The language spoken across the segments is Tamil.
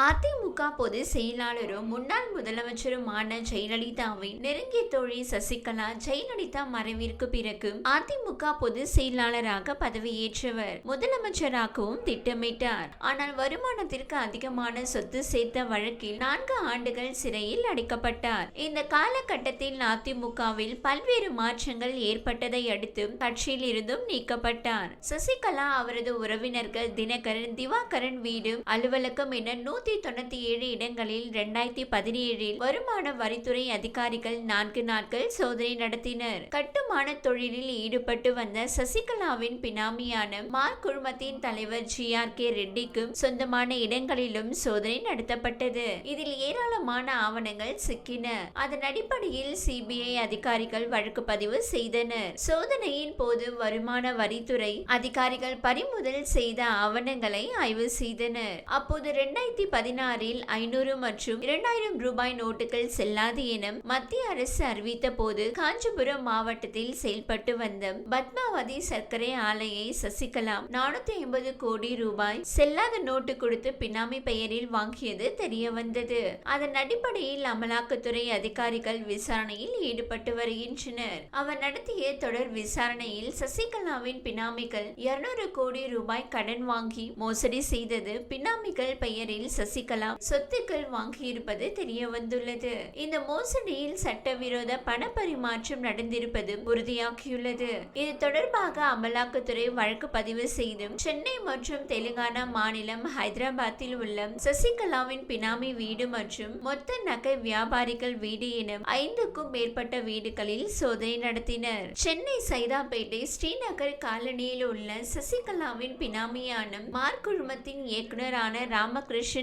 அதிமுக பொதுச் செயலாளரும் முன்னாள் முதலமைச்சருமான ஜெயலலிதாவின் நெருங்கிய தோழி சசிகலா ஜெயலலிதா மறைவிற்கு பிறகு அதிமுக பொதுச் செயலாளராக பதவியேற்றவர். முதலமைச்சராகவும் திட்டமிட்டார். ஆனால் வருமானத்திற்கு அதிகமான சொத்து சேர்த்த வழக்கில் நான்கு ஆண்டுகள் சிறையில் அடைக்கப்பட்டார். இந்த காலகட்டத்தில் அதிமுகவில் பல்வேறு மாற்றங்கள் ஏற்பட்டதை அடுத்து கட்சியில் இருந்தும் நீக்கப்பட்டார். சசிகலா அவரது உறவினர்கள் தினகரன் திவாகரன் வீடு அலுவலகம் என நூத்தி தொண்ணூத்தி ஏழு இடங்களில் இரண்டாயிரத்தி பதினேழில் வருமான வரித்துறை அதிகாரிகள் நான்கு நாட்கள் சோதனை நடத்தினர். கட்டுமான தொழிலில் ஈடுபட்டு வந்த சசிகலாவின் பினாமியான மார் குழுமத்தின் தலைவர் ஜி ஆர் கே ரெட்டிக்கும் சொந்தமான இடங்களிலும் சோதனை நடத்தப்பட்டது. இதில் ஏராளமான ஆவணங்கள் சிக்கின. அதன் அடிப்படையில் சிபிஐ அதிகாரிகள் வழக்கு பதிவு செய்தனர். சோதனையின் போது வருமான வரித்துறை அதிகாரிகள் பறிமுதல் செய்த ஆவணங்களை ஆய்வு செய்தனர். அப்போது இரண்டாயிரத்தி பதினாறில் ஐநூறு மற்றும் இரண்டாயிரம் ரூபாய் நோட்டுகள் செல்லாது என மத்திய அரசு அறிவித்த போது காஞ்சிபுரம் மாவட்டத்தில் செயல்பட்டு வந்த பத்மாவதி சர்க்கரை ஆலையை சசிகலா நானூத்தி ஐம்பது கோடி ரூபாய் செல்லாத நோட்டு கொடுத்து பினாமி பெயரில் வாங்கியது தெரிய வந்தது அதன் அடிப்படையில் அமலாக்கத்துறை அதிகாரிகள் விசாரணையில் ஈடுபட்டு வருகின்றனர். அவர் நடத்திய தொடர் விசாரணையில் சசிகலாவின் பினாமிகள் இருநூறு கோடி ரூபாய் கடன் வாங்கி மோசடி செய்தது பினாமிகள் பெயரில் சசிகலா சொத்துக்கள் வாங்கியிருப்பது தெரிய வந்துள்ளது இந்த மோசடியில் சட்டவிரோத பண பரிமாற்றம் நடந்திருப்பது உறுதியாகியுள்ளது. இது தொடர்பாக அமலாக்கத்துறை வழக்கு பதிவு செய்து சென்னை மற்றும் தெலுங்கானா மாநிலம் ஹைதராபாத்தில் உள்ள சசிகலாவின் பினாமி வீடு மற்றும் மொத்த நகை வியாபாரிகள் வீடு என ஐந்துக்கும் மேற்பட்ட வீடுகளில் சோதனை நடத்தினர். சென்னை சைதாப்பேட்டை ஸ்ரீநகர் காலனியில் உள்ள சசிகலாவின் பினாமியான மார்க் குழுமத்தின் இயக்குனரான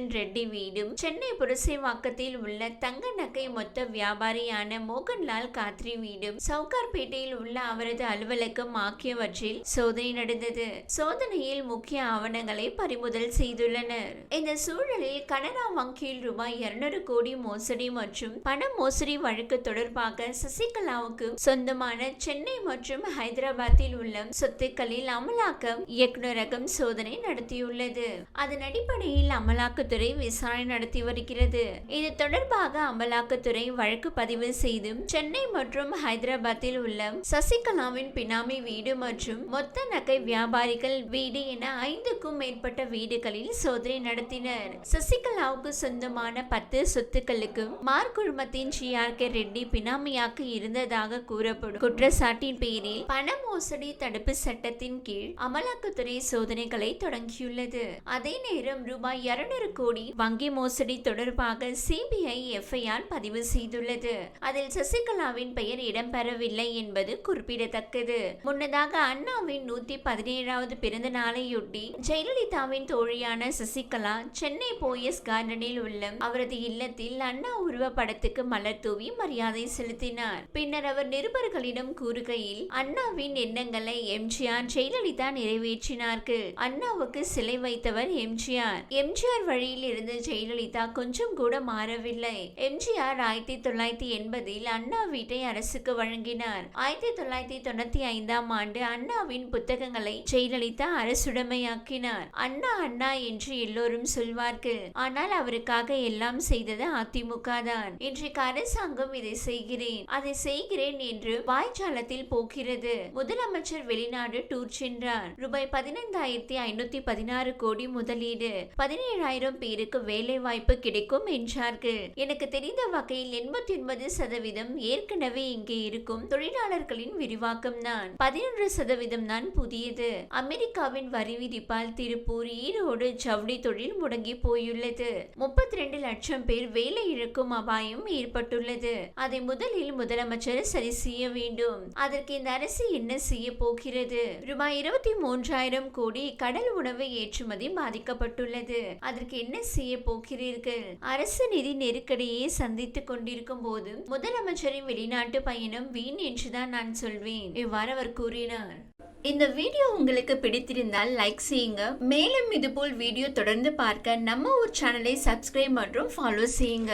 மோகன் ரெட்டி வீடும் சென்னை புரசைவாக்கத்தில் உள்ள தங்க நகை மொத்த வியாபாரியான மோகன்லால் காத்ரி வீடும் சவுகார்பேட்டையில் உள்ள அவரது அலுவலகம் ஆகியவற்றில் சோதனை நடந்தது. சோதனையில் முக்கிய ஆவணங்களை பறிமுதல் செய்துள்ளனர். இந்த சூழலில் கனரா வங்கியில் ரூபாய் இருநூறு கோடி மோசடி மற்றும் பண மோசடி வழக்கு தொடர்பாக சசிகலாவுக்கு சொந்தமான சென்னை மற்றும் ஹைதராபாத்தில் உள்ள சொத்துக்களில் அமலாக்கம் இயக்குநரகம் சோதனை நடத்தியுள்ளது. அதன் அடிப்படையில் அமலாக்கத்துறை விசாரணை நடத்தி வருகிறது. இது தொடர்பாக அமலாக்கத்துறை வழக்கு பதிவு செய்து சென்னை மற்றும் ஹைதராபாத்தில் உள்ள சசிகலாவின் பினாமி வீடு மற்றும் மொத்த நகை வியாபாரிகள் வீடு என ஐந்துக்கும் மேற்பட்ட வீடுகளில் சோதனை நடத்தினர். சசிகலாவுக்கு சொந்தமான பத்து சொத்துக்களுக்கு மார் குழுமத்தின் ஜி. ஆர். கே. ரெட்டி பினாமியாக்கு இருந்ததாக கூறப்படும். குற்றச்சாட்டின் பேரில் பண மோசடி தடுப்பு சட்டத்தின் கீழ் அமலாக்கத்துறை சோதனைகளை தொடங்கியுள்ளது. அதே நேரம் ரூபாய் இருநூறு கோடி கோடி வங்கி மோசடி தொடர்பாக சிபிஐ எஃப்ஐஆர் பதிவு செய்துள்ளது. அதில் சசிகலாவின் பெயர் இடம்பெறவில்லை என்பது குறிப்பிடத்தக்கது. முன்னதாக அண்ணாவின் நூத்தி பதினேழாவது பிறந்த நாளையொட்டி ஜெயலலிதாவின் தோழியான சசிகலா சென்னை போயஸ் கார்டனில் உள்ள அவரது இல்லத்தில் அண்ணா உருவப்படத்துக்கு மலர் தூவி மரியாதை செலுத்தினார். பின்னர் அவர் நிருபர்களிடம் கூறுகையில் அண்ணாவின் எண்ணங்களை எம்ஜிஆர் ஜெயலலிதா நிறைவேற்றினார்கள். அண்ணாவுக்கு சிலை வைத்தவர் எம்ஜிஆர் எம்ஜிஆர் வழியில் இருந்து ஜெயலலிதா கொஞ்சம் கூட மாறவில்லை. எம்ஜிஆர் ஆயிரத்தி தொள்ளாயிரத்தி எண்பதில் அண்ணா வீட்டை அரசுக்கு வழங்கினார். ஆயிரத்தி தொள்ளாயிரத்தி தொண்ணூத்தி ஐந்தாம் ஆண்டு அண்ணாவின் புத்தகங்களை ஜெயலலிதா அரசுடைமையாக்கினார். அண்ணா அண்ணா என்று எல்லோரும் சொல்வார்கள். ஆனால் அவருக்காக எல்லாம் செய்தது அதிமுக தான். இன்றைக்கு அரசாங்கம் இதை செய்கிறேன். அதை செய்கிறேன் என்று வாய்ச்சாலத்தில் போகிறது. முதலமைச்சர் வெளிநாடு டூர் சென்றார். ரூபாய் பதினைந்தாயிரத்தி ஐநூத்தி பதினாறு கோடி முதலீடு. பதினேழாயிரம் பேர் பேருக்கு வேலை வாய்ப்பு கிடைக்கும் என்றார்கள். எனக்கு தெரிந்த வகையில் எண்பத்தி ஒன்பது சதவீதம் ஏற்கனவே இங்கே இருக்கும் தொழிலாளர்களின் விரிவாக்கம் தான் பதினொன்று சதவீதம் தான் புதியது. அமெரிக்காவின் வரி விதிப்பால் திருப்பூர் ஈரோடு ஜவுளி தொழில் முடங்கி போயுள்ளது. முப்பத்தி ரெண்டு லட்சம் பேர் வேலை இழக்கும் அபாயம் ஏற்பட்டுள்ளது. அதை முதலில் முதலமைச்சர் சரி செய்ய வேண்டும். அதற்கு இந்த அரசு என்ன செய்ய போகிறது? ரூபாய் இருபத்தி மூன்றாயிரம் கோடி கடல் உணவு ஏற்றுமதி பாதிக்கப்பட்டுள்ளது. அதற்கு என்ன என்ன செய்ய போகிறீர்கள்? அரசு நிதி நெருக்கடியை சந்தித்துக் கொண்டிருக்கும் போது முதலமைச்சரின் வெளிநாட்டு பயணம் வீண் என்றுதான் நான் சொல்வேன் இவ்வாறு அவர் கூறினார். இந்த வீடியோ உங்களுக்கு பிடித்திருந்தால் லைக் செய்யுங்க. மேலும் இதுபோல் வீடியோ தொடர்ந்து பார்க்க நம்ம ஒரு சேனலை சப்ஸ்கிரைப் மற்றும் ஃபாலோ செய்யுங்க.